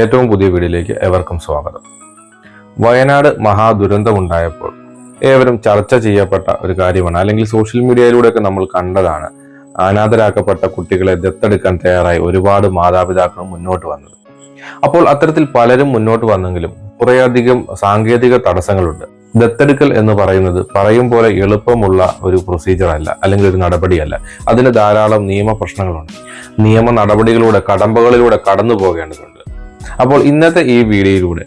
ഏറ്റവും പുതിയ വീഡിയോയിലേക്ക് ഏവർക്കും സ്വാഗതം. വയനാട് മഹാദുരന്തമുണ്ടായപ്പോൾ ഏവരും ചർച്ച ചെയ്യപ്പെട്ട ഒരു കാര്യമാണ് അല്ലെങ്കിൽ സോഷ്യൽ മീഡിയയിലൂടെയൊക്കെ നമ്മൾ കണ്ടതാണ്. അനാഥരാക്കപ്പെട്ട കുട്ടികളെ ദത്തെടുക്കാൻ തയ്യാറായി ഒരുപാട് മാതാപിതാക്കൾ മുന്നോട്ട് വന്നത്. അപ്പോൾ അത്തരത്തിൽ പലരും മുന്നോട്ട് വന്നെങ്കിലും കുറേയധികം സാങ്കേതിക തടസ്സങ്ങളുണ്ട്. ദത്തെടുക്കൽ എന്ന് പറയുന്നത് പറയും പോലെ എളുപ്പമുള്ള ഒരു പ്രൊസീജിയർ അല്ല അല്ലെങ്കിൽ ഒരു നടപടിയല്ല. അതിന് ധാരാളം നിയമ പ്രശ്നങ്ങളുണ്ട്. നിയമ നടപടികളിലൂടെ കടമ്പകളിലൂടെ കടന്നു പോകേണ്ടതുണ്ട് അപ്പോൾ ഇന്നത്തെ ഈ വീഡിയോയിലൂടെ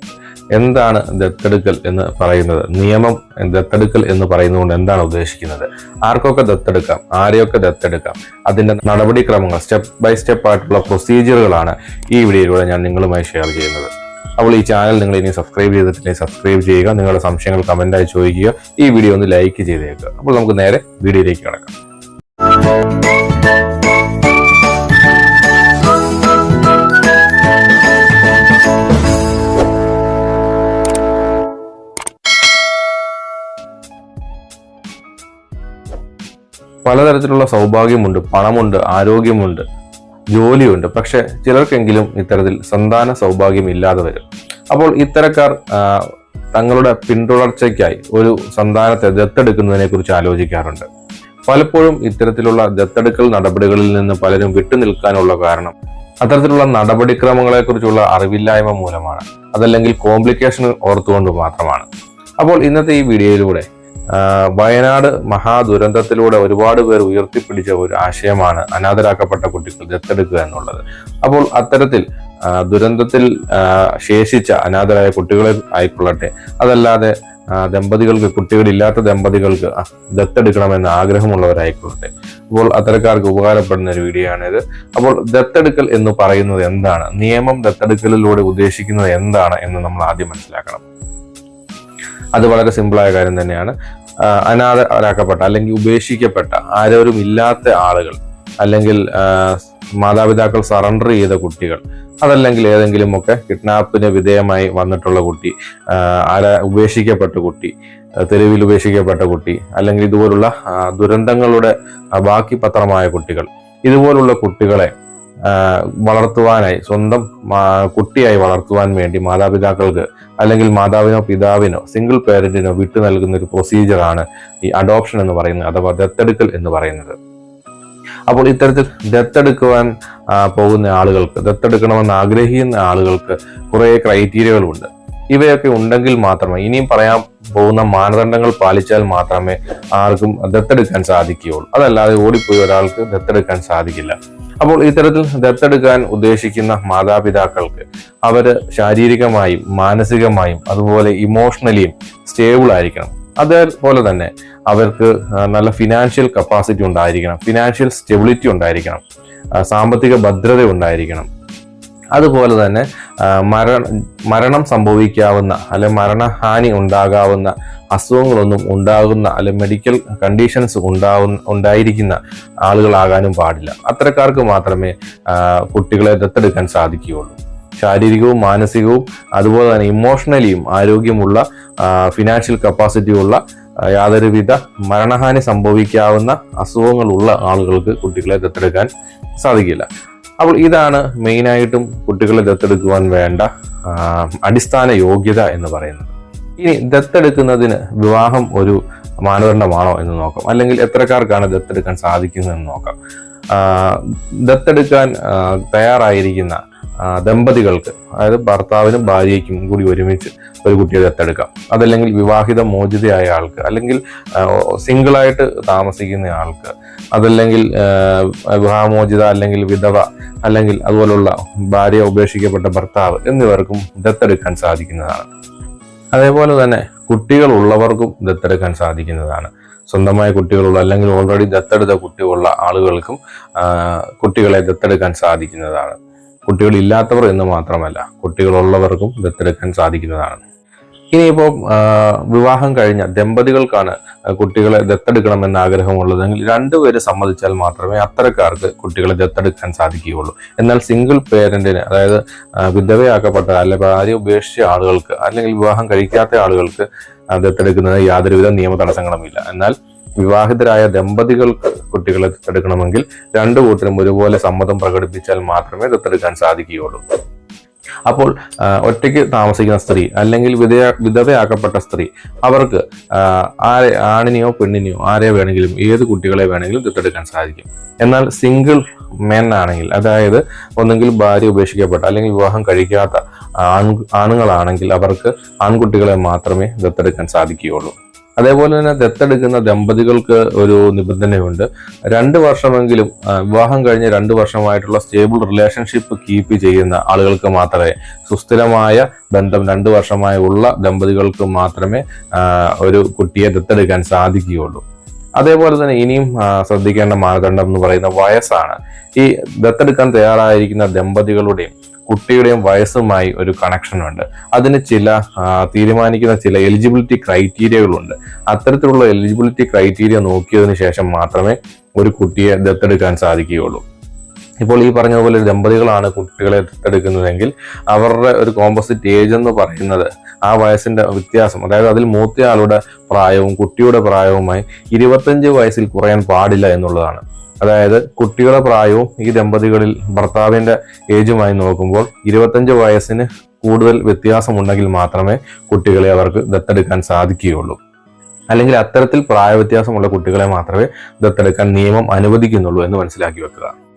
എന്താണ് ദത്തെടുക്കൽ എന്ന് പറയുന്നത്? നിയമം ദത്തെടുക്കൽ എന്ന് പറയുന്നതുകൊണ്ട് എന്താണ് ഉദ്ദേശിക്കുന്നത്? ആർക്കൊക്കെ ദത്തെടുക്കാം? ആരെയൊക്കെ ദത്തെടുക്കാം? അതിന്റെ നടപടിക്രമങ്ങൾ സ്റ്റെപ്പ് ബൈ സ്റ്റെപ്പ് ആയിട്ടുള്ള പ്രൊസീജിയറുകളാണ് ഈ വീഡിയോയിലൂടെ ഞാൻ നിങ്ങളുമായി ഷെയർ ചെയ്യുന്നത്. അപ്പോൾ ഈ ചാനൽ നിങ്ങൾ ഇനി സബ്സ്ക്രൈബ് ചെയ്തിട്ടില്ലെങ്കിൽ സബ്സ്ക്രൈബ് ചെയ്യുക നിങ്ങളുടെ സംശയങ്ങൾ കമന്റായി ചോദിക്കുക ഈ വീഡിയോ ഒന്ന് ലൈക്ക് ചെയ്തേക്കുക. അപ്പോൾ നമുക്ക് നേരെ വീഡിയോയിലേക്ക് കിടക്കാം. പലതരത്തിലുള്ള സൗഭാഗ്യമുണ്ട് പണമുണ്ട് ആരോഗ്യമുണ്ട് ജോലിയുണ്ട്. പക്ഷെ ചിലർക്കെങ്കിലും ഇത്തരത്തിൽ സന്താന സൗഭാഗ്യം ഇല്ലാതെ വരും. അപ്പോൾ ഇത്തരക്കാർ തങ്ങളുടെ പിന്തുടർച്ചയ്ക്കായി ഒരു സന്താനത്തെ ദത്തെടുക്കുന്നതിനെ കുറിച്ച് ആലോചിക്കാറുണ്ട്. പലപ്പോഴും ഇത്തരത്തിലുള്ള ദത്തെടുക്കൽ നടപടികളിൽ നിന്ന് പലരും വിട്ടുനിൽക്കാനുള്ള കാരണം അത്തരത്തിലുള്ള നടപടിക്രമങ്ങളെ കുറിച്ചുള്ള അറിവില്ലായ്മ മൂലമാണ്. അതല്ലെങ്കിൽ കോംപ്ലിക്കേഷൻ ഓർത്തുകൊണ്ട് മാത്രമാണ്. അപ്പോൾ ഇന്നത്തെ ഈ വീഡിയോയിലൂടെ വയനാട് മഹാദുരന്തത്തിലൂടെ ഒരുപാട് പേർ ഉയർത്തിപ്പിടിച്ച ഒരു ആശയമാണ് അനാഥരാക്കപ്പെട്ട കുട്ടികൾ ദത്തെടുക്കുക എന്നുള്ളത്. അപ്പോൾ അത്തരത്തിൽ ദുരന്തത്തിൽ ശേഷിച്ച അനാഥരായ കുട്ടികളെ ആയിക്കൊള്ളട്ടെ. അതല്ലാതെ ദമ്പതികൾക്ക് കുട്ടികളില്ലാത്ത ദമ്പതികൾക്ക് ദത്തെടുക്കണമെന്ന് ആഗ്രഹമുള്ളവരായിക്കൊള്ളട്ടെ. അപ്പോൾ അത്തരക്കാർക്ക് ഉപകാരപ്പെടുന്ന ഒരു വീഡിയോ ആണിത്. അപ്പോൾ ദത്തെടുക്കൽ എന്ന് പറയുന്നത് എന്താണ്? നിയമം ദത്തെടുക്കലിലൂടെ ഉദ്ദേശിക്കുന്നത് എന്താണ് എന്ന് നമ്മൾ ആദ്യം മനസ്സിലാക്കണം. അത് വളരെ സിമ്പിളായ കാര്യം തന്നെയാണ്. അനാഥരാക്കപ്പെട്ട അല്ലെങ്കിൽ ഉപേക്ഷിക്കപ്പെട്ട ആരോരും ഇല്ലാത്ത ആളുകൾ അല്ലെങ്കിൽ മാതാപിതാക്കൾ സറണ്ടർ ചെയ്ത കുട്ടികൾ അതല്ലെങ്കിൽ ഏതെങ്കിലും ഒക്കെ കിഡ്നാപ്പിന് വിധേയമായി വന്നിട്ടുള്ള കുട്ടി ആരാ ഉപേക്ഷിക്കപ്പെട്ട കുട്ടി തെരുവിൽ ഉപേക്ഷിക്കപ്പെട്ട കുട്ടി അല്ലെങ്കിൽ ഇതുപോലുള്ള ദുരന്തങ്ങളുടെ ബാക്കി പത്രമായ കുട്ടികൾ ഇതുപോലുള്ള കുട്ടികളെ വളർത്തുവാനായി സ്വന്തം കുട്ടിയായി വളർത്തുവാൻ വേണ്ടി മാതാപിതാക്കൾക്ക് അല്ലെങ്കിൽ മാതാവിനോ പിതാവിനോ സിംഗിൾ പേരന്റിനോ വിട്ടു നൽകുന്ന ഒരു പ്രൊസീജിയറാണ് ഈ അഡോപ്ഷൻ എന്ന് പറയുന്നത് അഥവാ ദത്തെടുക്കൽ എന്ന് പറയുന്നത്. അപ്പോൾ ഇത്തരത്തിൽ ദത്തെടുക്കുവാൻ പോകുന്ന ആളുകൾക്ക് ദത്തെടുക്കണമെന്ന് ആഗ്രഹിക്കുന്ന ആളുകൾക്ക് കുറേ ക്രൈറ്റീരിയകളുണ്ട് ഇവയൊക്കെ ഉണ്ടെങ്കിൽ മാത്രമേ ഇനിയും പറയാൻ പോകുന്ന മാനദണ്ഡങ്ങൾ പാലിച്ചാൽ മാത്രമേ ആർക്കും ദത്തെടുക്കാൻ സാധിക്കുകയുള്ളൂ. അതല്ലാതെ ഓടിപ്പോയി ഒരാൾക്ക് ദത്തെടുക്കാൻ സാധിക്കില്ല. അപ്പോൾ ഇത്തരത്തിൽ ദത്തെടുക്കാൻ ഉദ്ദേശിക്കുന്ന മാതാപിതാക്കൾക്ക് അവർ ശാരീരികമായും മാനസികമായും അതുപോലെ ഇമോഷണലിയും സ്റ്റേബിൾ ആയിരിക്കണം. അതേപോലെ തന്നെ അവർക്ക് നല്ല ഫിനാൻഷ്യൽ കപ്പാസിറ്റി ഉണ്ടായിരിക്കണം. ഫിനാൻഷ്യൽ സ്റ്റെബിലിറ്റി ഉണ്ടായിരിക്കണം. സാമ്പത്തിക ഭദ്രത ഉണ്ടായിരിക്കണം. അതുപോലെ തന്നെ മരണം മരണം സംഭവിക്കാവുന്ന അല്ലെ മരണഹാനി ഉണ്ടാകാവുന്ന അസുഖങ്ങളൊന്നും ഉണ്ടാകുന്ന അല്ലെ മെഡിക്കൽ കണ്ടീഷൻസ് ഉണ്ടാകുന്ന ഉണ്ടായിരിക്കുന്ന ആളുകളാകാനും പാടില്ല. അത്തരക്കാർക്ക് മാത്രമേ കുട്ടികളെ ദത്തെടുക്കാൻ സാധിക്കുകയുള്ളൂ. ശാരീരികവും മാനസികവും അതുപോലെ തന്നെ ഇമോഷണലിയും ആരോഗ്യമുള്ള ഫിനാൻഷ്യൽ കപ്പാസിറ്റി ഉള്ള യാതൊരുവിധ മരണഹാനി സംഭവിക്കാവുന്ന അസുഖങ്ങളുള്ള ആളുകൾക്ക് കുട്ടികളെ ദത്തെടുക്കാൻ സാധിക്കില്ല. അപ്പോൾ ഇതാണ് മെയിനായിട്ടും കുട്ടികളെ ദത്തെടുക്കുവാൻ വേണ്ട അടിസ്ഥാന യോഗ്യത എന്ന് പറയുന്നത്. ഇനി ദത്തെടുക്കുന്നതിന് വിവാഹം ഒരു മാനദണ്ഡമാണോ എന്ന് നോക്കാം. അല്ലെങ്കിൽ എത്രക്കാർക്കാണ് ദത്തെടുക്കാൻ സാധിക്കുന്നതെന്ന് നോക്കാം. ദത്തെടുക്കാൻ തയ്യാറായിരിക്കുന്ന ദമ്പതികൾക്ക് അതായത് ഭർത്താവിനും ഭാര്യയ്ക്കും കൂടി ഒരുമിച്ച് ഒരു കുട്ടിയെ ദത്തെടുക്കാം. അതല്ലെങ്കിൽ വിവാഹിത മോചിതയായ ആൾക്ക് അല്ലെങ്കിൽ സിംഗിളായിട്ട് താമസിക്കുന്ന ആൾക്ക് അതല്ലെങ്കിൽ വിവാഹമോചിത അല്ലെങ്കിൽ വിധവ അല്ലെങ്കിൽ അതുപോലുള്ള ഭാര്യ ഉപേക്ഷിക്കപ്പെട്ട ഭർത്താവ് എന്നിവർക്കും ദത്തെടുക്കാൻ സാധിക്കുന്നതാണ്. അതേപോലെ തന്നെ കുട്ടികൾ ഉള്ളവർക്കും ദത്തെടുക്കാൻ സാധിക്കുന്നതാണ്. സ്വന്തമായ കുട്ടികളുള്ള അല്ലെങ്കിൽ ഓൾറെഡി ദത്തെടുത്ത കുട്ടികളുള്ള ആളുകൾക്കും കുട്ടികളെ ദത്തെടുക്കാൻ സാധിക്കുന്നതാണ്. കുട്ടികളില്ലാത്തവർ എന്ന് മാത്രമല്ല കുട്ടികളുള്ളവർക്കും ദത്തെടുക്കാൻ സാധിക്കുന്നതാണ്. ഇനിയിപ്പോൾ വിവാഹം കഴിഞ്ഞ ദമ്പതികൾക്കാണ് കുട്ടികളെ ദത്തെടുക്കണമെന്ന് ആഗ്രഹമുള്ളതെങ്കിൽ രണ്ടുപേര് സമ്മതിച്ചാൽ മാത്രമേ അത്തരക്കാർക്ക് കുട്ടികളെ ദത്തെടുക്കാൻ സാധിക്കുകയുള്ളൂ. എന്നാൽ സിംഗിൾ പേരന്റിന് അതായത് വിധവയാക്കപ്പെട്ട അല്ലെ ഭാര്യ ഉപേക്ഷിച്ച ആളുകൾക്ക് അല്ലെങ്കിൽ വിവാഹം കഴിക്കാത്ത ആളുകൾക്ക് ദത്തെടുക്കുന്നതിന് യാതൊരുവിധ നിയമ തടസ്സങ്ങളുമില്ല. എന്നാൽ വിവാഹിതരായ ദമ്പതികൾക്ക് കുട്ടികളെ ദത്തെടുക്കണമെങ്കിൽ രണ്ടു കൂട്ടരും ഒരുപോലെ സമ്മതം പ്രകടിപ്പിച്ചാൽ മാത്രമേ ദത്തെടുക്കാൻ സാധിക്കുകയുള്ളൂ. അപ്പോൾ ഒറ്റയ്ക്ക് താമസിക്കുന്ന സ്ത്രീ അല്ലെങ്കിൽ വിധയ വിധവയാക്കപ്പെട്ട സ്ത്രീ അവർക്ക് ആരെ ആണിനെയോ പെണ്ണിനെയോ ആരെ വേണമെങ്കിലും ഏത് കുട്ടികളെ വേണമെങ്കിലും ദത്തെടുക്കാൻ സാധിക്കും. എന്നാൽ സിംഗിൾ മെൻ ആണെങ്കിൽ അതായത് ഒന്നെങ്കിൽ ഭാര്യ ഉപേക്ഷിക്കപ്പെട്ട അല്ലെങ്കിൽ വിവാഹം കഴിക്കാത്ത ആൺ ആണുങ്ങളാണെങ്കിൽ അവർക്ക് ആൺകുട്ടികളെ മാത്രമേ ദത്തെടുക്കാൻ സാധിക്കുകയുള്ളൂ. അതേപോലെ തന്നെ ദത്തെടുക്കുന്ന ദമ്പതികൾക്ക് ഒരു നിബന്ധനയുണ്ട്. രണ്ട് വർഷമെങ്കിലും വിവാഹം കഴിഞ്ഞ് രണ്ട് വർഷമായിട്ടുള്ള സ്റ്റേബിൾ റിലേഷൻഷിപ്പ് കീപ്പ് ചെയ്യുന്ന ആളുകൾക്ക് മാത്രമേ സുസ്ഥിരമായ ബന്ധം രണ്ട് വർഷമായി ഉള്ള ദമ്പതികൾക്ക് മാത്രമേ ഒരു കുട്ടിയെ ദത്തെടുക്കാൻ സാധിക്കുകയുള്ളൂ. അതേപോലെ തന്നെ ഇനിയും ശ്രദ്ധിക്കേണ്ട മാനദണ്ഡം എന്ന് പറയുന്ന വയസ്സാണ്. ഈ ദത്തെടുക്കാൻ തയ്യാറായിരിക്കുന്ന ദമ്പതികളുടെയും കുട്ടിയുടെയും വയസ്സുമായി ഒരു കണക്ഷൻ ഉണ്ട്. അതിന് ചില തീരുമാനിക്കുന്ന ചില എലിജിബിലിറ്റി ക്രൈറ്റീരിയകളുണ്ട് അത്തരത്തിലുള്ള എലിജിബിലിറ്റി ക്രൈറ്റീരിയ നോക്കിയതിനു ശേഷം മാത്രമേ ഒരു കുട്ടിയെ ദത്തെടുക്കാൻ സാധിക്കുകയുള്ളൂ. ഇപ്പോൾ ഈ പറഞ്ഞതുപോലെ ദമ്പതികളാണ് കുട്ടികളെ ദത്തെടുക്കുന്നതെങ്കിൽ അവരുടെ ഒരു കോമ്പോസിറ്റ് ഏജ് എന്ന് പറയുന്നത് ആ വയസ്സിന്റെ വ്യത്യാസം അതായത് അതിൽ മൂത്തയാളുടെ പ്രായവും കുട്ടിയുടെ പ്രായവുമായി ഇരുപത്തഞ്ച് വയസ്സിൽ കുറയാൻ പാടില്ല എന്നുള്ളതാണ്. അതായത് കുട്ടികളുടെ പ്രായവും ഈ ദമ്പതികളിൽ ഭർത്താവിന്റെ ഏജുമായി നോക്കുമ്പോൾ ഇരുപത്തഞ്ച് വയസ്സിന് കൂടുതൽ വ്യത്യാസമുണ്ടെങ്കിൽ മാത്രമേ കുട്ടികളെ അവർക്ക് ദത്തെടുക്കാൻ സാധിക്കുകയുള്ളൂ. അല്ലെങ്കിൽ അത്തരത്തിൽ പ്രായവ്യത്യാസമുള്ള കുട്ടികളെ മാത്രമേ ദത്തെടുക്കാൻ നിയമം അനുവദിക്കുന്നുള്ളൂ എന്ന് മനസ്സിലാക്കി വെക്കുക.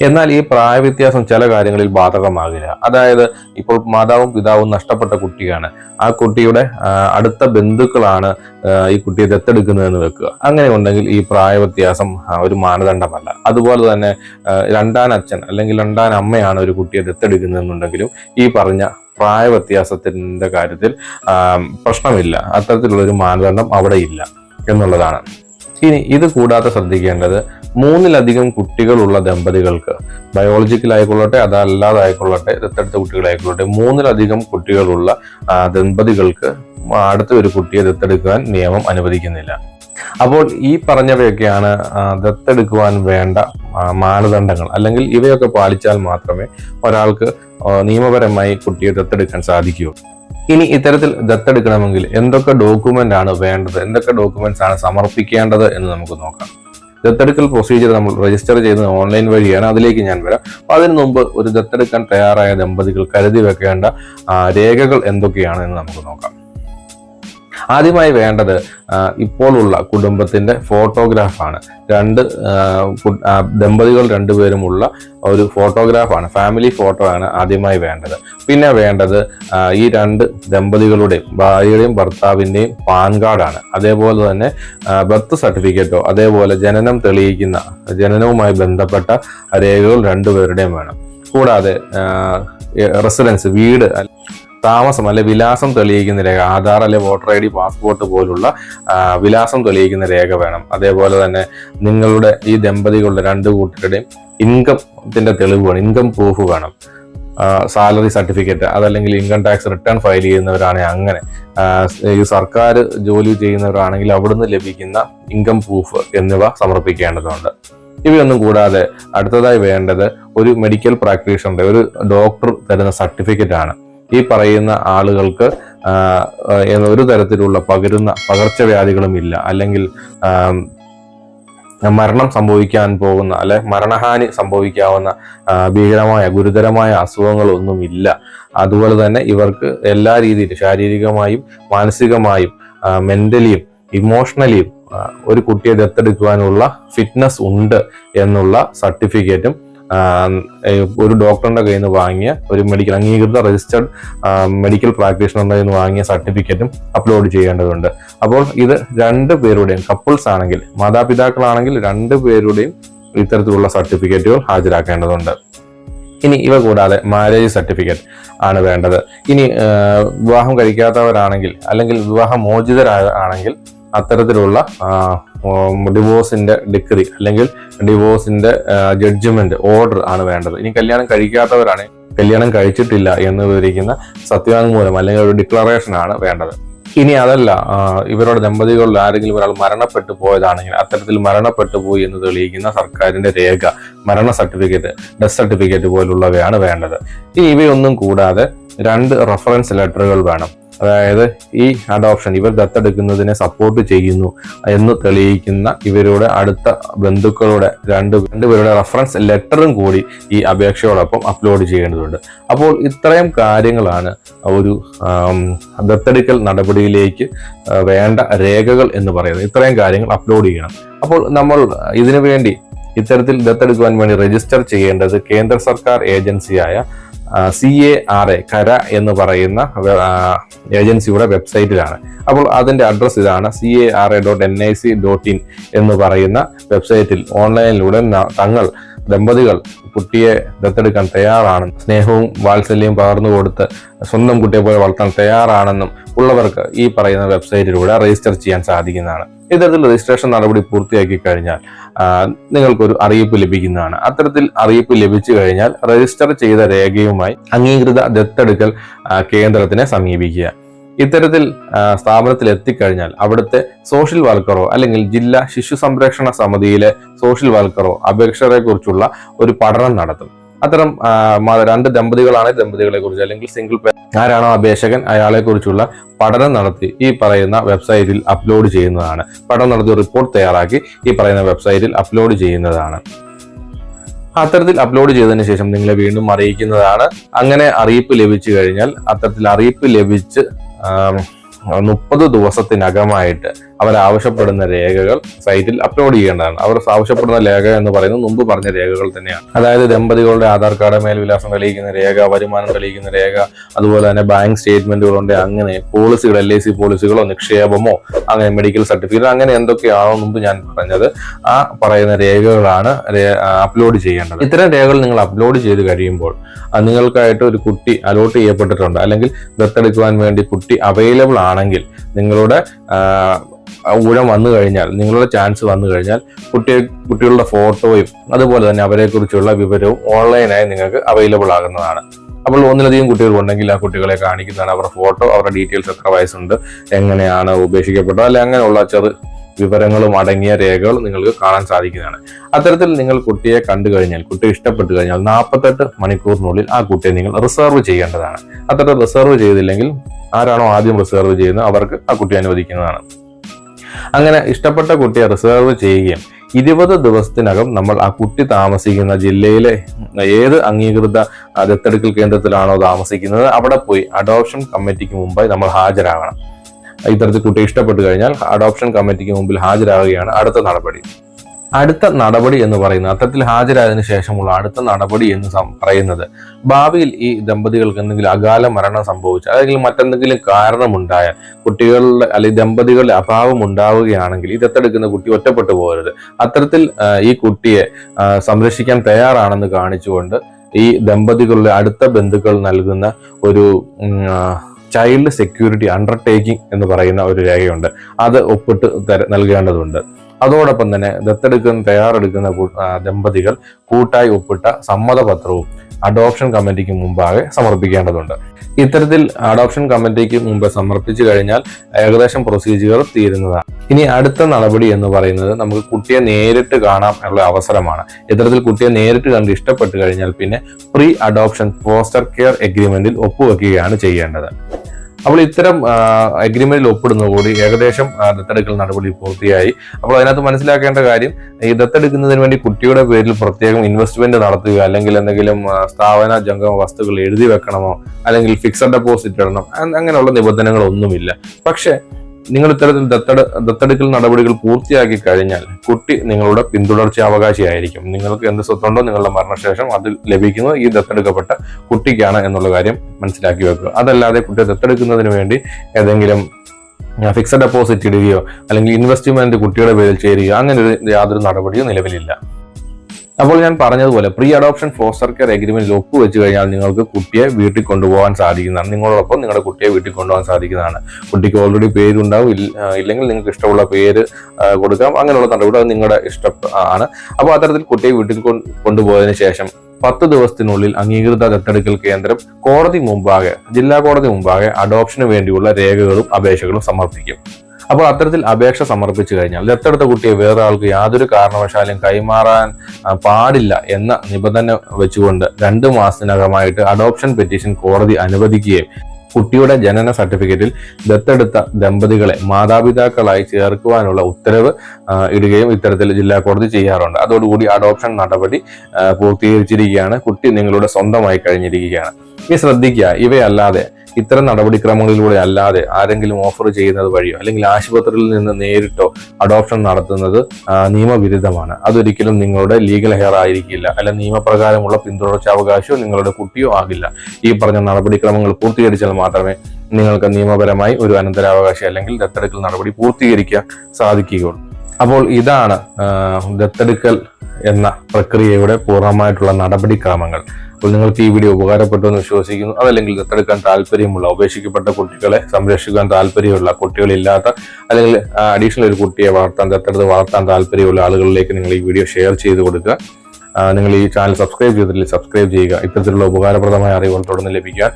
എന്നാൽ ഈ പ്രായവ്യത്യാസം ചില കാര്യങ്ങളിൽ ബാധകമാകില്ല. അതായത് ഇപ്പോൾ മാതാവും പിതാവും നഷ്ടപ്പെട്ട കുട്ടിയാണ്. ആ കുട്ടിയുടെ അടുത്ത ബന്ധുക്കളാണ് ഈ കുട്ടിയെ ദത്തെടുക്കുന്നതെന്ന് വെക്കുക. അങ്ങനെ ഉണ്ടെങ്കിൽ ഈ പ്രായവ്യത്യാസം ഒരു മാനദണ്ഡമല്ല. അതുപോലെ തന്നെ രണ്ടാം അച്ഛൻ അല്ലെങ്കിൽ രണ്ടാൻ അമ്മയാണ് ഒരു കുട്ടിയെ ദത്തെടുക്കുന്നതെന്നുണ്ടെങ്കിലും ഈ പറഞ്ഞ പ്രായ വ്യത്യാസത്തിന്റെ കാര്യത്തിൽ പ്രശ്നമില്ല. അത്തരത്തിലുള്ളൊരു മാനദണ്ഡം അവിടെ ഇല്ല എന്നുള്ളതാണ്. ഇനി ഇത് കൂടാതെ ശ്രദ്ധിക്കേണ്ടത് മൂന്നിലധികം കുട്ടികളുള്ള ദമ്പതികൾക്ക് ബയോളജിക്കൽ ആയിക്കൊള്ളട്ടെ അതല്ലാതായിക്കൊള്ളട്ടെ ദത്തെടുത്ത കുട്ടികളായിക്കൊള്ളട്ടെ മൂന്നിലധികം കുട്ടികളുള്ള ദമ്പതികൾക്ക് അടുത്ത ഒരു കുട്ടിയെ ദത്തെടുക്കുവാൻ നിയമം അനുവദിക്കുന്നില്ല. അപ്പോൾ ഈ പറഞ്ഞവയൊക്കെയാണ് ദത്തെടുക്കുവാൻ വേണ്ട മാനദണ്ഡങ്ങൾ. അല്ലെങ്കിൽ ഇവയൊക്കെ പാലിച്ചാൽ മാത്രമേ ഒരാൾക്ക് നിയമപരമായി കുട്ടിയെ ദത്തെടുക്കാൻ സാധിക്കൂ ഇനി ഇത്തരത്തിൽ ദത്തെടുക്കണമെങ്കിൽ എന്തൊക്കെ ഡോക്യുമെന്റ് ആണ് വേണ്ടത്? എന്തൊക്കെ ഡോക്യുമെന്റ്സ് ആണ് സമർപ്പിക്കേണ്ടത് എന്ന് നമുക്ക് നോക്കാം. ദത്തെടുക്കൽ പ്രൊസീജിയർ നമ്മൾ രജിസ്റ്റർ ചെയ്യുന്നത് ഓൺലൈൻ വഴിയാണ്. അതിലേക്ക് ഞാൻ വരാം. അപ്പൊ അതിനു മുമ്പ് ഒരു ദത്തെടുക്കാൻ തയ്യാറായ ദമ്പതികൾ കരുതി വെക്കേണ്ട രേഖകൾ എന്തൊക്കെയാണ് എന്ന് നമുക്ക് നോക്കാം. ആദ്യമായി വേണ്ടത് ഇപ്പോഴുള്ള കുടുംബത്തിന്റെ ഫോട്ടോഗ്രാഫാണ് രണ്ട് ദമ്പതികൾ രണ്ടുപേരുമുള്ള ഒരു ഫോട്ടോഗ്രാഫാണ് ഫാമിലി ഫോട്ടോ ആണ് ആദ്യമായി വേണ്ടത്. പിന്നെ വേണ്ടത് ഈ രണ്ട് ദമ്പതികളുടെയും ഭാര്യയുടെയും ഭർത്താവിന്റെയും പാൻ കാർഡാണ് അതേപോലെ തന്നെ ബർത്ത് സർട്ടിഫിക്കറ്റോ അതേപോലെ ജനനം തെളിയിക്കുന്ന ജനനവുമായി ബന്ധപ്പെട്ട രേഖകൾ രണ്ടുപേരുടെയും വേണം. കൂടാതെ റെസിഡൻസ് വീട് താമസം അല്ലെ വിലാസം തെളിയിക്കുന്ന രേഖ ആധാർ അല്ലെ വോട്ടർ ഐ ഡി പാസ്പോർട്ട് പോലുള്ള വിലാസം തെളിയിക്കുന്ന രേഖ വേണം. അതേപോലെ തന്നെ നിങ്ങളുടെ ഈ ദമ്പതികളുടെ രണ്ട് കൂട്ടരുടെയും ഇൻകത്തിന്റെ തെളിവ് വേണം ഇൻകം പ്രൂഫ് വേണം. സാലറി സർട്ടിഫിക്കറ്റ് അതല്ലെങ്കിൽ ഇൻകം ടാക്സ് റിട്ടേൺ ഫയൽ ചെയ്യുന്നവരാണെങ്കിൽ അങ്ങനെ. ഈ സർക്കാർ ജോലി ചെയ്യുന്നവരാണെങ്കിൽ അവിടുന്ന് ലഭിക്കുന്ന ഇൻകം പ്രൂഫ് എന്നിവ സമർപ്പിക്കേണ്ടതുണ്ട്. ഇവയൊന്നും കൂടാതെ അടുത്തതായി വേണ്ടത് ഒരു മെഡിക്കൽ പ്രാക്ടീഷണറുടെ ഒരു ഡോക്ടർ തരുന്ന സർട്ടിഫിക്കറ്റ് ആണ്. ഈ പറയുന്ന ആളുകൾക്ക് ഒരു തരത്തിലുള്ള പകരുന്ന പകർച്ചവ്യാധികളും ഇല്ല. അല്ലെങ്കിൽ മരണം സംഭവിക്കാൻ പോകുന്ന അല്ലെ മരണഹാനി സംഭവിക്കാവുന്ന ഭീകരമായ ഗുരുതരമായ അസുഖങ്ങളൊന്നും ഇല്ല. അതുപോലെ തന്നെ ഇവർക്ക് എല്ലാ രീതിയിലും ശാരീരികമായും മാനസികമായും മെന്റലിയും ഇമോഷണലിയും ഒരു കുട്ടിയെ ദത്തെടുക്കുവാനുള്ള ഫിറ്റ്നസ് ഉണ്ട് എന്നുള്ള സർട്ടിഫിക്കറ്റും ഒരു ഡോക്ടറിന്റെ കയ്യിൽ നിന്ന് വാങ്ങിയ ഒരു മെഡിക്കൽ അംഗീകൃത രജിസ്റ്റേർഡ് മെഡിക്കൽ പ്രാക്ടീഷണറിന്റെ കയ്യിൽ നിന്ന് വാങ്ങിയ സർട്ടിഫിക്കറ്റും അപ്ലോഡ് ചെയ്യേണ്ടതുണ്ട്. അപ്പോൾ ഇത് രണ്ട് പേരുടെയും കപ്പിൾസ് ആണെങ്കിൽ മാതാപിതാക്കളാണെങ്കിൽ രണ്ട് പേരുടെയും ഇത്തരത്തിലുള്ള സർട്ടിഫിക്കറ്റുകൾ ഹാജരാക്കേണ്ടതുണ്ട്. ഇനി ഇവ കൂടാതെ മാരേജ് സർട്ടിഫിക്കറ്റ് ആണ് വേണ്ടത്. ഇനി വിവാഹം കഴിക്കാത്തവരാണെങ്കിൽ അല്ലെങ്കിൽ വിവാഹ മോചിതരായ ആണെങ്കിൽ അത്തരത്തിലുള്ള ഡിവോഴ്സിന്റെ ഡിഗ്രി അല്ലെങ്കിൽ ഡിവോഴ്സിന്റെ ജഡ്ജ്മെന്റ് ഓർഡർ ആണ് വേണ്ടത്. ഇനി കല്യാണം കഴിക്കാത്തവരാണ് കല്യാണം കഴിച്ചിട്ടില്ല എന്ന് വിവരിക്കുന്ന സത്യവാങ്മൂലം അല്ലെങ്കിൽ ഒരു ഡിക്ലറേഷൻ ആണ് വേണ്ടത്. ഇനി അതല്ല ഇവരുടെ ദമ്പതികളിൽ ആരെങ്കിലും ഒരാൾ മരണപ്പെട്ടു പോയതാണെങ്കിൽ അത്തരത്തിൽ മരണപ്പെട്ടു പോയി എന്ന് തെളിയിക്കുന്ന സർക്കാരിന്റെ രേഖ മരണ സർട്ടിഫിക്കറ്റ് ഡെത്ത് സർട്ടിഫിക്കറ്റ് പോലുള്ളവയാണ് വേണ്ടത്. ഇനി ഇവയൊന്നും കൂടാതെ രണ്ട് റെഫറൻസ് ലെറ്ററുകൾ വേണം. അതായത് ഈ അഡോപ്ഷൻ ഇവർ ദത്തെടുക്കുന്നതിനെ സപ്പോർട്ട് ചെയ്യുന്നു എന്ന് തെളിയിക്കുന്ന ഇവരുടെ അടുത്ത ബന്ധുക്കളുടെ രണ്ട് രണ്ടുപേരുടെ റഫറൻസ് ലെറ്ററും കൂടി ഈ അപേക്ഷയോടൊപ്പം അപ്ലോഡ് ചെയ്യേണ്ടതുണ്ട്. അപ്പോൾ ഇത്രയും കാര്യങ്ങളാണ് ഒരു ദത്തെടുക്കൽ നടപടിയിലേക്ക് വേണ്ട രേഖകൾ എന്ന് പറയുന്നത്. ഇത്രയും കാര്യങ്ങൾ അപ്ലോഡ് ചെയ്യണം. അപ്പോൾ നമ്മൾ ഇതിനു വേണ്ടി ഇത്തരത്തിൽ ദത്തെടുക്കുവാൻ വേണ്ടി രജിസ്റ്റർ ചെയ്യേണ്ടത് കേന്ദ്ര സർക്കാർ ഏജൻസിയായ സി എ ആർ എ കര എന്ന് പറയുന്ന ഏജൻസിയുടെ വെബ്സൈറ്റിലാണ്. അപ്പോൾ അതിന്റെ അഡ്രസ്സ് ഇതാണ് C A R A dot N I C dot in എന്ന് പറയുന്ന വെബ്സൈറ്റിൽ ഓൺലൈനിലൂടെ തങ്ങൾ ദമ്പതികൾ കുട്ടിയെ ദത്തെടുക്കാൻ തയ്യാറാണ് സ്നേഹവും വാത്സല്യവും പകർന്നു കൊടുത്ത് സ്വന്തം കുട്ടിയെ പോലെ വളർത്താൻ തയ്യാറാണെന്നും ഉള്ളവർക്ക് ഈ പറയുന്ന വെബ്സൈറ്റിലൂടെ രജിസ്റ്റർ ചെയ്യാൻ സാധിക്കുന്നതാണ്. ഇത്തരത്തിൽ രജിസ്ട്രേഷൻ നടപടി പൂർത്തിയാക്കി കഴിഞ്ഞാൽ നിങ്ങൾക്കൊരു അറിയിപ്പ് ലഭിക്കുന്നതാണ്. അത്തരത്തിൽ അറിയിപ്പ് ലഭിച്ചു കഴിഞ്ഞാൽ രജിസ്റ്റർ ചെയ്ത രേഖയുമായി അംഗീകൃത ദത്തെടുക്കൽ കേന്ദ്രത്തിനെ സമീപിക്കുക. ഇത്തരത്തിൽ സ്ഥാപനത്തിൽ എത്തിക്കഴിഞ്ഞാൽ അവിടുത്തെ സോഷ്യൽ വർക്കറോ അല്ലെങ്കിൽ ജില്ലാ ശിശു സംരക്ഷണ സമിതിയിലെ സോഷ്യൽ വർക്കറോ അപേക്ഷകരെ കുറിച്ചുള്ള ഒരു പഠനം നടത്തും. അത്തരം രണ്ട് ദമ്പതികളാണ് ദമ്പതികളെ കുറിച്ച് അല്ലെങ്കിൽ സിംഗിൾ പേ ആരാണോ അപേക്ഷകൻ അയാളെ കുറിച്ചുള്ള പഠനം നടത്തി ഈ പറയുന്ന വെബ്സൈറ്റിൽ അപ്ലോഡ് ചെയ്യുന്നതാണ്. പഠനം നടത്തിയ റിപ്പോർട്ട് തയ്യാറാക്കി ഈ പറയുന്ന വെബ്സൈറ്റിൽ അപ്ലോഡ് ചെയ്യുന്നതാണ്. അത്തരത്തിൽ അപ്ലോഡ് ചെയ്തതിന് ശേഷം നിങ്ങളെ വീണ്ടും അറിയിക്കുന്നതാണ്. അങ്ങനെ അറിയിപ്പ് ലഭിച്ചു കഴിഞ്ഞാൽ അത്തരത്തിൽ അറിയിപ്പ് ലഭിച്ച് മുപ്പത് ദിവസത്തിനകമായിട്ട് അവർ ആവശ്യപ്പെടുന്ന രേഖകൾ സൈറ്റിൽ അപ്ലോഡ് ചെയ്യേണ്ടതാണ്. അവർ ആവശ്യപ്പെടുന്ന രേഖ എന്ന് പറയുന്നത് മുമ്പ് പറഞ്ഞ രേഖകൾ തന്നെയാണ്. അതായത് ദമ്പതികളുടെ ആധാർ കാർഡ് മേൽവിലാസം തെളിയിക്കുന്ന രേഖ വരുമാനം തെളിയിക്കുന്ന രേഖ അതുപോലെ തന്നെ ബാങ്ക് സ്റ്റേറ്റ്മെന്റുകളുണ്ട് അങ്ങനെ പോളിസികൾ എൽ ഐ സി പോളിസികളോ നിക്ഷേപമോ അങ്ങനെ മെഡിക്കൽ സർട്ടിഫിക്കറ്റ് അങ്ങനെ എന്തൊക്കെയാണോ മുമ്പ് ഞാൻ പറഞ്ഞത്. ആ പറയുന്ന രേഖകളാണ് അപ്ലോഡ് ചെയ്യേണ്ടത്. ഇത്തരം രേഖകൾ നിങ്ങൾ അപ്ലോഡ് ചെയ്ത് കഴിയുമ്പോൾ നിങ്ങൾക്കായിട്ട് ഒരു കുട്ടി അലോട്ട് ചെയ്യപ്പെട്ടിട്ടുണ്ട്. അല്ലെങ്കിൽ ദത്തെടുക്കുവാൻ വേണ്ടി കുട്ടി അവൈലബിൾ ആണെങ്കിൽ നിങ്ങളുടെ ഊഴം വന്നു കഴിഞ്ഞാൽ നിങ്ങളുടെ ചാൻസ് വന്നു കഴിഞ്ഞാൽ കുട്ടിയെ കുട്ടികളുടെ ഫോട്ടോയും അതുപോലെ തന്നെ അവരെക്കുറിച്ചുള്ള വിവരവും ഓൺലൈനായി നിങ്ങൾക്ക് അവൈലബിൾ ആകുന്നതാണ്. അപ്പോൾ ഒന്നിലധികം കുട്ടികൾ ഉണ്ടെങ്കിൽ ആ കുട്ടികളെ കാണിക്കുന്നതാണ്. അവരുടെ ഫോട്ടോ അവരുടെ ഡീറ്റെയിൽസ് എത്ര വയസ്സുണ്ട് എങ്ങനെയാണ് ഉപേക്ഷിക്കപ്പെട്ടത് അല്ലെ അങ്ങനെയുള്ള ചെറു വിവരങ്ങളും അടങ്ങിയ രേഖകൾ നിങ്ങൾക്ക് കാണാൻ സാധിക്കുന്നതാണ്. അത്തരത്തിൽ നിങ്ങൾ കുട്ടിയെ കണ്ടു കഴിഞ്ഞാൽ കുട്ടി ഇഷ്ടപ്പെട്ടു കഴിഞ്ഞാൽ നാൽപ്പത്തെട്ട് മണിക്കൂറിനുള്ളിൽ ആ കുട്ടിയെ നിങ്ങൾ റിസർവ് ചെയ്യേണ്ടതാണ്. അത്തരത്തിൽ റിസർവ് ചെയ്തില്ലെങ്കിൽ ആരാണോ ആദ്യം റിസർവ് ചെയ്യുന്നത് അവർക്ക് ആ കുട്ടി അനുവദിക്കുന്നതാണ്. അങ്ങനെ ഇഷ്ടപ്പെട്ട കുട്ടിയെ റിസർവ് ചെയ്യുകയും ഇരുപത് ദിവസത്തിനകം നമ്മൾ ആ കുട്ടി താമസിക്കുന്ന ജില്ലയിലെ ഏത് അംഗീകൃത ദത്തെടുക്കൽ കേന്ദ്രത്തിലാണോ താമസിക്കുന്നത് അവിടെ പോയി അഡോപ്ഷൻ കമ്മിറ്റിക്ക് മുമ്പായി നമ്മൾ ഹാജരാകണം. ഇത്തരത്തിൽ കുട്ടി ഇഷ്ടപ്പെട്ടു കഴിഞ്ഞാൽ അഡോപ്ഷൻ കമ്മിറ്റിക്ക് മുമ്പിൽ ഹാജരാകുകയാണ് അടുത്ത നടപടി. അടുത്ത നടപടി എന്ന് പറയുന്നത് അത്തരത്തിൽ ഹാജരായതിനു ശേഷമുള്ള അടുത്ത നടപടി എന്ന് പറയുന്നത് ഭാവിയിൽ ഈ ദമ്പതികൾക്ക് എന്തെങ്കിലും അകാല മരണം സംഭവിച്ച അല്ലെങ്കിൽ മറ്റെന്തെങ്കിലും കാരണമുണ്ടായാൽ കുട്ടികളുടെ അല്ലെങ്കിൽ ദമ്പതികളുടെ അഭാവം ഉണ്ടാവുകയാണെങ്കിൽ ഈ ദത്തെടുക്കുന്ന കുട്ടി ഒറ്റപ്പെട്ടു പോകരുത്. അത്തരത്തിൽ ഈ കുട്ടിയെ സംരക്ഷിക്കാൻ തയ്യാറാണെന്ന് കാണിച്ചുകൊണ്ട് ഈ ദമ്പതികളുടെ അടുത്ത ബന്ധുക്കൾ നൽകുന്ന ഒരു ചൈൽഡ് സെക്യൂരിറ്റി അണ്ടർടേക്കിംഗ് എന്ന് പറയുന്ന ഒരു രേഖയുണ്ട്. അത് ഒപ്പിട്ട് തര- നൽകേണ്ടതുണ്ട്. അതോടൊപ്പം തന്നെ ദത്തെടുക്കുന്ന തയ്യാറെടുക്കുന്ന ദമ്പതികൾ കൂട്ടായി ഒപ്പിട്ട സമ്മതപത്രവും അഡോപ്ഷൻ കമ്മിറ്റിക്ക് മുമ്പാകെ സമർപ്പിക്കേണ്ടതുണ്ട്. ഇത്തരത്തിൽ അഡോപ്ഷൻ കമ്മിറ്റിക്ക് മുമ്പ് സമർപ്പിച്ചു കഴിഞ്ഞാൽ ഏകദേശം പ്രൊസീജിയർ തീരുന്നതാണ്. ഇനി അടുത്ത നടപടി എന്ന് പറയുന്നത് നമുക്ക് കുട്ടിയെ നേരിട്ട് കാണാം എന്നുള്ള അവസരമാണ്. ഇത്തരത്തിൽ കുട്ടിയെ നേരിട്ട് കണ്ട് ഇഷ്ടപ്പെട്ടു കഴിഞ്ഞാൽ പിന്നെ പ്രീ അഡോപ്ഷൻ ഫോസ്റ്റർ കെയർ എഗ്രിമെന്റിൽ ഒപ്പുവെക്കുകയാണ് ചെയ്യേണ്ടത്. അപ്പോൾ ഇത്തരം അഗ്രിമെന്റിൽ ഒപ്പിടുന്നതോടുകൂടി ഏകദേശം ദത്തെടുക്കൽ നടപടി പൂർത്തിയായി. അപ്പോൾ അതിനകത്ത് മനസ്സിലാക്കേണ്ട കാര്യം ഈ ദത്തെടുക്കുന്നതിന് വേണ്ടി കുട്ടിയുടെ പേരിൽ പ്രത്യേകം ഇൻവെസ്റ്റ്മെന്റ് നടത്തുക അല്ലെങ്കിൽ എന്തെങ്കിലും സ്ഥാപന ജംഗമ വസ്തുക്കൾ എഴുതി വെക്കണമോ അല്ലെങ്കിൽ ഫിക്സഡ് ഡെപ്പോസിറ്റ് ഇടണം അങ്ങനെയുള്ള നിബന്ധനകളൊന്നുമില്ല. പക്ഷേ നിങ്ങൾ ഇത്തരത്തിൽ ദത്തെടു ദത്തെടുക്കൽ നടപടികൾ പൂർത്തിയാക്കി കഴിഞ്ഞാൽ കുട്ടി നിങ്ങളുടെ പിന്തുടർച്ച അവകാശിയായിരിക്കും. നിങ്ങൾക്ക് എന്ത് സ്വത്തുണ്ടോ നിങ്ങളുടെ മരണശേഷം അത് ലഭിക്കുന്നത് ഈ ദത്തെടുക്കപ്പെട്ട കുട്ടിക്കാണ് എന്നുള്ള കാര്യം മനസ്സിലാക്കി വെക്കുക. അതല്ലാതെ കുട്ടിയെ ദത്തെടുക്കുന്നതിന് വേണ്ടി ഏതെങ്കിലും ഫിക്സഡ് ഡെപ്പോസിറ്റ് ഇടുകയോ അല്ലെങ്കിൽ ഇൻവെസ്റ്റ്മെന്റ് കുട്ടിയുടെ പേരിൽ ചേരുകയോ അങ്ങനെ ഒരു യാതൊരു നടപടിയും നിലവിലില്ല. അപ്പോൾ ഞാൻ പറഞ്ഞതുപോലെ പ്രീ അഡോപ്ഷൻ ഫോസ്റ്റർ കെയർ എഗ്രിമെന്റിൽ ഒപ്പുവെച്ച് കഴിഞ്ഞാൽ നിങ്ങൾക്ക് കുട്ടിയെ വീട്ടിൽ കൊണ്ടുപോകാൻ സാധിക്കുന്നതാണ്. നിങ്ങളോടൊപ്പം നിങ്ങളുടെ കുട്ടിയെ വീട്ടിൽ കൊണ്ടുപോകാൻ സാധിക്കുന്നതാണ്. കുട്ടിക്ക് ഓൾറെഡി പേരുണ്ടാവും ഇല്ല- ഇല്ലെങ്കിൽ നിങ്ങൾക്ക് ഇഷ്ടമുള്ള പേര് കൊടുക്കാം. അങ്ങനെയുള്ള നടപടി അത് നിങ്ങളുടെ ഇഷ്ടം ആണ്. അപ്പോൾ അത്തരത്തിൽ കുട്ടിയെ വീട്ടിൽ കൊണ്ടുപോയതിനു ശേഷം പത്ത് ദിവസത്തിനുള്ളിൽ അംഗീകൃത ദത്തെടുക്കൽ കേന്ദ്രം കോടതി മുമ്പാകെ ജില്ലാ കോടതി മുമ്പാകെ അഡോപ്ഷന് വേണ്ടിയുള്ള രേഖകളും അപേക്ഷകളും സമർപ്പിക്കും. അപ്പോൾ അത്തരത്തിൽ അപേക്ഷ സമർപ്പിച്ചു കഴിഞ്ഞാൽ ദത്തെടുത്ത കുട്ടിയെ വേറെ ആൾക്ക് യാതൊരു കാരണവശാലും കൈമാറാൻ പാടില്ല എന്ന നിബന്ധന വെച്ചുകൊണ്ട് രണ്ട് മാസത്തിനകമായിട്ട് അഡോപ്ഷൻ പെറ്റീഷൻ കോടതി അനുവദിക്കുകയും കുട്ടിയുടെ ജനന സർട്ടിഫിക്കറ്റിൽ ദത്തെടുത്ത ദമ്പതികളെ മാതാപിതാക്കളായി ചേർക്കുവാനുള്ള ഉത്തരവ് ഇടുകയും ഇത്തരത്തിൽ ജില്ലാ കോടതി ചെയ്യാറുണ്ട്. അതോടുകൂടി അഡോപ്ഷൻ നടപടി പൂർത്തീകരിച്ചിരിക്കുകയാണ്. കുട്ടി നിങ്ങളുടെ സ്വന്തമായി കഴിഞ്ഞിരിക്കുകയാണ്. ഇനി ശ്രദ്ധിക്കുക ഇവയല്ലാതെ ഇത്തരം നടപടിക്രമങ്ങളിലൂടെ അല്ലാതെ ആരെങ്കിലും ഓഫർ ചെയ്യുന്നത് വഴിയോ അല്ലെങ്കിൽ ആശുപത്രിയിൽ നിന്ന് നേരിട്ടോ അഡോപ്ഷൻ നടത്തുന്നത് നിയമവിരുദ്ധമാണ്. അതൊരിക്കലും നിങ്ങളുടെ ലീഗൽ ഹെയർ ആയിരിക്കില്ല. അല്ല നിയമപ്രകാരമുള്ള പിന്തുടർച്ചാവകാശമോ നിങ്ങളുടെ കുട്ടിയോ ആകില്ല. ഈ പറഞ്ഞ നടപടിക്രമങ്ങൾ പൂർത്തീകരിച്ചാൽ മാത്രമേ നിങ്ങൾക്ക് നിയമപരമായി ഒരു അനന്തരാവകാശം അല്ലെങ്കിൽ ദത്തെടുക്കൽ നടപടി പൂർത്തീകരിക്കാൻ സാധിക്കുകയുള്ളൂ. അപ്പോൾ ഇതാണ് ദത്തെടുക്കൽ എന്ന പ്രക്രിയയുടെ പൂർണമായിട്ടുള്ള നടപടിക്രമങ്ങൾ. അപ്പോൾ നിങ്ങൾക്ക് ഈ വീഡിയോ ഉപകാരപ്പെട്ടു എന്ന് വിശ്വസിക്കുന്നു. അതല്ലെങ്കിൽ ദത്തെടുക്കാൻ താല്പര്യമുള്ള ഉപേക്ഷിക്കപ്പെട്ട കുട്ടികളെ സംരക്ഷിക്കാൻ താല്പര്യമുള്ള കുട്ടികളില്ലാത്ത അല്ലെങ്കിൽ അഡീഷണൽ ഒരു കുട്ടിയെ വളർത്താൻ ദത്തെടുത്ത് വളർത്താൻ താല്പര്യമുള്ള ആളുകളിലേക്ക് നിങ്ങൾ ഈ വീഡിയോ ഷെയർ ചെയ്ത് കൊടുക്കുക. നിങ്ങൾ ഈ ചാനൽ സബ്സ്ക്രൈബ് ചെയ്തിട്ടില്ല സബ്സ്ക്രൈബ് ചെയ്യുക. ഇത്തരത്തിലുള്ള ഉപകാരപ്രദമായ അറിവുകൾ തുടർന്ന് ലഭിക്കാൻ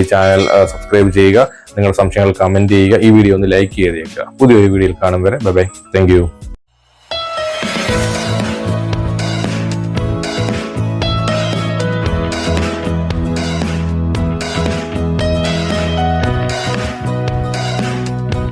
ഈ ചാനൽ സബ്സ്ക്രൈബ് ചെയ്യുക. നിങ്ങളുടെ സംശയങ്ങൾ കമന്റ് ചെയ്യുക. ഈ വീഡിയോ ഒന്ന് ലൈക്ക് ചെയ്തേക്കുക. പുതിയൊരു വീഡിയോയിൽ കാണും വരെ. Bye bye thank